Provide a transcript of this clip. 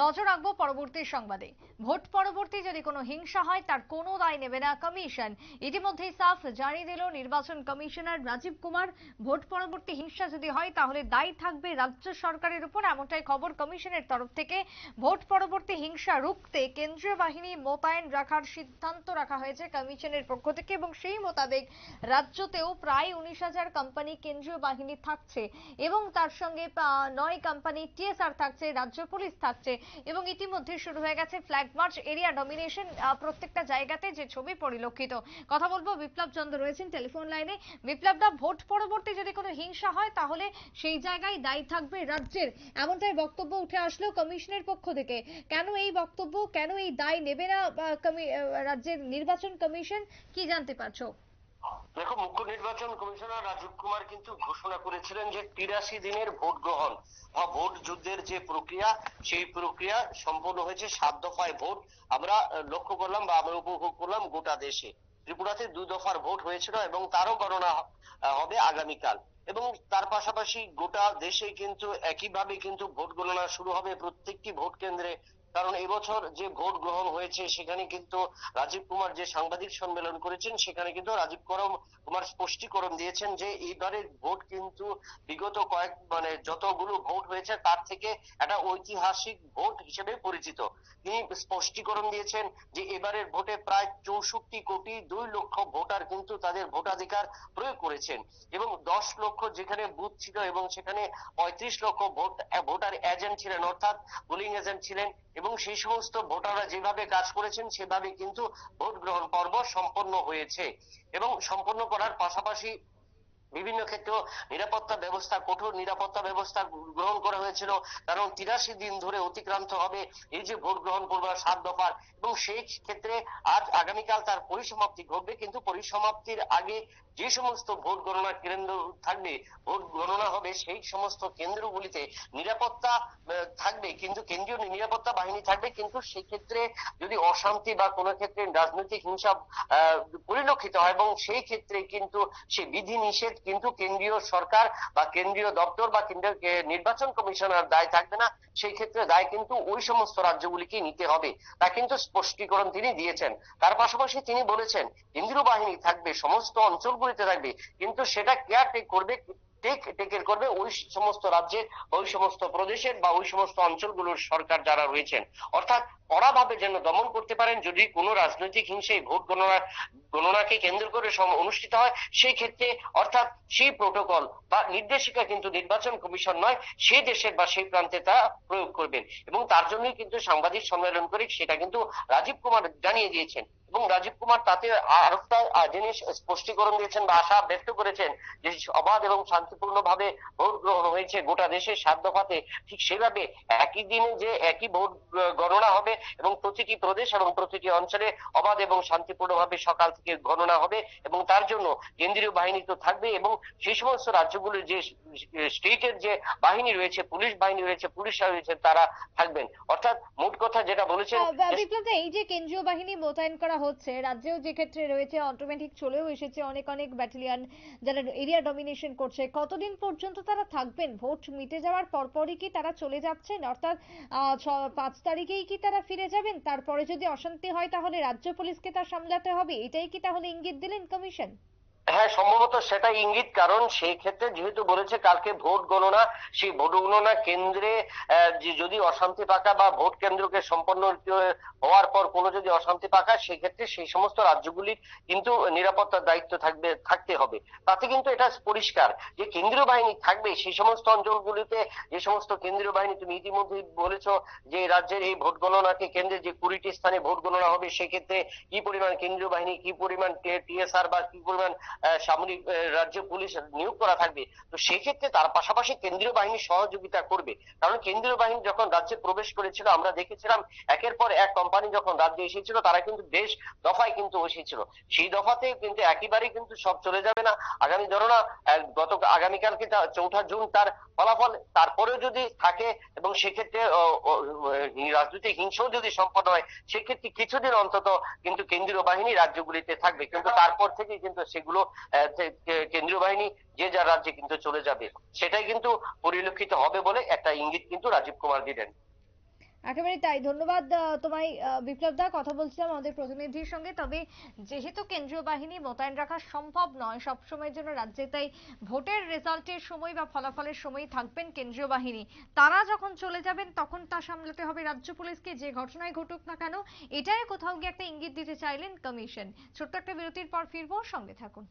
নজর রাখব পরবর্তী সংবাদে। ভোট পরবর্তী যদি কোনো হিংসা হয়, তার কোনো দায় নেবে না কমিশন। ইতিমধ্যেই সাফ জানিয়ে দিল নির্বাচন কমিশনার রাজীব কুমার। ভোট পরবর্তী হিংসা যদি হয়, তাহলে দায়ী থাকবে রাজ্য সরকারের উপর। এমনটাই খবর কমিশনের তরফ থেকে। ভোট পরবর্তী হিংসা রুখতে কেন্দ্রীয় বাহিনী মোতায়েন রাখার সিদ্ধান্ত রাখা হয়েছে কমিশনের পক্ষ থেকে এবং সেই মোতাবেক রাজ্যতেও প্রায় উনিশ হাজার কোম্পানি কেন্দ্রীয় বাহিনী থাকছে এবং তার সঙ্গে নয় কোম্পানি টিএসআর থাকছে, রাজ্য পুলিশ থাকছে। এবং ইতিমধ্যে শুরু হয়ে গেছে ফ্ল্যাগ মার্চ এরিয়া ডমিনেশন প্রত্যেকটা জায়গাতে যে ছবি পরিলক্ষিত। কথা বলব, বিপ্লব চন্দ্র রয়েছেন টেলিফোন লাইনে বিপ্লব দা ভোট পরবর্তী যদি কোনো হিংসা হয়, তাহলে সেই জায়গায় দায়ী থাকবে রাজ্যের। এমনটাই বক্তব্য উঠে আসলো কমিশনের পক্ষ থেকে। কেন এই বক্তব্য, কেন এই দায় নেবে না রাজ্যের নির্বাচন কমিশন? কি জানতে পারছ? দেখো, মুখ্য নির্বাচন কমিশনার রাজীব কুমার কিন্তু ঘোষণা করেছিলেন যে তিরাশি দিনের ভোট গ্রহণ বা ভোট যুদ্ধের যে প্রক্রিয়া, সেই প্রক্রিয়া সম্পন্ন হয়েছে সাত দফায় ভোট। আমরা লক্ষ্য করলাম বা আমরা উপভোগ করলাম গোটা দেশে। ত্রিপুরাতে দুই দফার ভোট হয়েছিল এবং তারও গণনা হবে আগামীকাল। এবং তার পাশাপাশি গোটা দেশে কিন্তু একইভাবে কিন্তু ভোট গণনা শুরু হবে। প্রত্যেকটি ভোট কেন্দ্রে কারণ এবছর যে ভোট গ্রহণ হয়েছে, সেখানে কিন্তু রাজীব কুমার যে সাংবাদিক সম্মেলন করেছেন, সেখানে কিন্তু রাজীব করম কুমার স্পষ্টীকরণ দিয়েছেন যে এইবারের ভোট কিন্তু বিগত কয়েক মানে যতগুলো ভোট হয়েছে, তার থেকে একটা ঐতিহাসিক ভোট হিসেবে পরিচিত। তিনি স্পষ্টীকরণ দিয়েছেন যে এবারের ভোটে প্রায় চৌষট্টি কোটি দুই লক্ষ ভোটার কিন্তু তাদের ভোটাধিকার প্রয়োগ করেছেন এবং দশ লক্ষ যেখানে বুথ ছিল এবং সেখানে পঁয়ত্রিশ লক্ষ ভোট, ভোটার এজেন্ট ছিলেন, অর্থাৎ পোলিং এজেন্ট ছিলেন এবং সেই সমস্ত ভোটাররা যেভাবে কাজ করেছেন, সেভাবে কিন্তু ভোট গ্রহণ পর্ব সম্পন্ন হয়েছে। এবং সম্পন্ন করার পাশাপাশি বিভিন্ন ক্ষেত্রে নিরাপত্তা ব্যবস্থা, কঠোর নিরাপত্তা ব্যবস্থা গ্রহণ করা হয়েছিল। কারণ তিরাশি দিন ধরে অতিক্রান্ত হবে এই যে ভোট গ্রহণ পর্ব সাত দফার। এবং সেই ক্ষেত্রে আজ আগামীকাল তার পরিসমাপ্তি ঘটবে। কিন্তু পরিসমাপ্তির আগে যে সমস্ত ভোট গণনা কেন্দ্র থাকবে, ভোট গণনা হবে সেই সমস্ত কেন্দ্রগুলিতে নিরাপত্তা থাকবে। কিন্তু কেন্দ্রীয় নিরাপত্তা বাহিনী থাকবে। কিন্তু সেই ক্ষেত্রে যদি অশান্তি বা কোনো ক্ষেত্রে রাজনৈতিক হিংসা পরিলক্ষিত হয়, এবং সেই ক্ষেত্রে কিন্তু সে বিধি নিষেধ কিন্তু কেন্দ্রীয় সরকার বা কেন্দ্রীয় দপ্তর বা নির্বাচন কমিশনার দায় থাকবে না। সেই ক্ষেত্রে দায় কিন্তু ওই সমস্ত রাজ্যগুলিকে নিতে হবে। তা কিন্তু স্পষ্টীকরণ তিনি দিয়েছেন। তার পাশাপাশি তিনি বলেছেন কেন্দ্রীয় বাহিনী থাকবে, সমস্ত অঞ্চলগুলিতে থাকবে, কিন্তু সেটা কেয়ারটেক করবে টেক টেকের করবে ওই সমস্ত রাজ্যের, ওই সমস্ত প্রদেশের বা ওই সমস্ত অঞ্চলগুলোর সরকার যারা রয়েছেন। অর্থাৎ কড়াভাবে যেন দমন করতে পারেন, যদি কোনো রাজনৈতিক হিংসে ভোট গণনা, গণনাকে কেন্দ্র করে অনুষ্ঠিত হয়, সেই ক্ষেত্রে অর্থাৎ সেই প্রোটোকল বা নির্দেশিকা কিন্তু নির্বাচন কমিশন নয় সেই দেশের বা সেই প্রান্তে তা প্রয়োগ করবেন। এবং তার জন্যই কিন্তু সাংবাদিক সম্মেলন করে সেটা কিন্তু রাজীব কুমার জানিয়ে দিয়েছেন। এবং রাজীব কুমার তাতে আর একটা জিনিস স্পষ্টীকরণ দিয়েছেন বা আশা ব্যক্ত করেছেন যে অবাধ এবং শান্তিপূর্ণ ভাবে ভোট গ্রহণ হয়েছে গোটা দেশে সাত দফাতে। ঠিক সেভাবে একই দিনে যে একই ভোট গণনা হবে এবং প্রতিটি প্রদেশ এবং প্রতিটি অঞ্চলে অবাধ এবং শান্তিপূর্ণ ভাবে সকাল থেকে গণনা হবে এবং তার জন্য কেন্দ্রীয় বাহিনী তো থাকবে এবং সেই সমস্ত রাজ্যগুলোর যে স্টেটের যে বাহিনী রয়েছে পুলিশ বাহিনী রয়েছে পুলিশ রয়েছে তারা থাকবেন। অর্থাৎ মোট কথা যেটা বলেছেন এই যে কেন্দ্রীয় বাহিনী মোতায়েন করা হচ্ছে, রাজ্যেও যে ক্ষেত্রে রয়েছে অটোমেটিক চলেও এসেছে অনেক অনেক ব্যাটেলিয়ান যারা এরিয়া ডমিনেশন করছে। কতদিন পর্যন্ত তারা থাকবেন? ভোট মিটে যাওয়ার পরপরই কি তারা চলে যাচ্ছেন? অর্থাৎ পাঁচ তারিখেই কি তারা ফিরে যাবেন? তারপরে যদি অশান্তি হয় তাহলে রাজ্য পুলিশকে তা সামলাতে হবে। এটাই কি তাহলে ইঙ্গিত দিলেন কমিশন? হ্যাঁ সম্ভবত সেটা ইঙ্গিত, কারণ সেই ক্ষেত্রে যেহেতু বলেছে কালকে ভোট গণনা, সেই ভোট গণনা কেন্দ্রে যদি অশান্তি পাকা বা ভোট কেন্দ্রকে সম্পন্ন হওয়ার পর কোনো যদি অশান্তি পাকা সেক্ষেত্রে সেই সমস্ত রাজ্যগুলির কিন্তু নিরাপত্তার দায়িত্ব থাকবে, থাকতে হবে। তাতে কিন্তু এটা পরিষ্কার যে কেন্দ্রীয় বাহিনী থাকবে, সেই সমস্ত অঞ্চলগুলিতে যে সমস্ত কেন্দ্রীয় বাহিনী, তুমি ইতিমধ্যে বলেছ যে রাজ্যের এই ভোট গণনাকে কেন্দ্রে যে কুড়িটি স্থানে ভোট গণনা হবে, সেক্ষেত্রে কি পরিমাণ কেন্দ্রীয় বাহিনী, কি পরিমাণ টিএসআর বা কি পরিমাণ সামরিক রাজ্য পুলিশ নিয়োগ করা থাকবে। তো সেক্ষেত্রে তার পাশাপাশি কেন্দ্রীয় বাহিনী সহযোগিতা করবে। কারণ কেন্দ্রীয় বাহিনী যখন রাজ্যে প্রবেশ করেছিল আমরা দেখেছিলাম একের পর এক কোম্পানি যখন রাজ্যে এসেছিল তারা কিন্তু বেশ দফায় কিন্তু এসেছিল। সেই দফাতে কিন্তু একেবারেই কিন্তু সব চলে যাবে না। আগামী ধরো না গত আগামীকালকে চৌঠা জুন তার ফলাফল। তারপরেও যদি থাকে এবং সেক্ষেত্রে রাজনৈতিক হিংসাও যদি সম্পন্ন হয় সেক্ষেত্রে কিছুদিন অন্তত কিন্তু কেন্দ্রীয় বাহিনী রাজ্যগুলিতে থাকবে। কিন্তু তারপর থেকেই কিন্তু সেগুলো কেন্দ্রীয় বাহিনী যে যার রাজ্যে কিন্তু চলে যাবে, সেটাই কিন্তু পরিলক্ষিত হবে বলে একটা ইঙ্গিত কিন্তু রাজীব কুমার দিলেন। একেবারে তাই। ধন্যবাদ তোমায় বিপ্লব দা। কথা বলছিলাম আমাদের প্রতিনিধির সঙ্গে। তবে যেহেতু কেন্দ্রীয় বাহিনী মোতায়েন রাখা সম্ভব নয় সব সময়ের জন্য রাজ্যে তাই ভোটের রেজাল্টের সময় বা ফলাফলের সময় থাকবেন কেন্দ্রীয় বাহিনী। তারা যখন চলে যাবেন, তখন তা সামলাতে হবে রাজ্য পুলিশকে। যে ঘটনায় ঘটুক না কেন, এটাই কোথাও গিয়ে একটা ইঙ্গিত দিতে চাইলেন কমিশন। ছোট্ট একটা বিরতির পর ফিরবো। সঙ্গে থাকুন।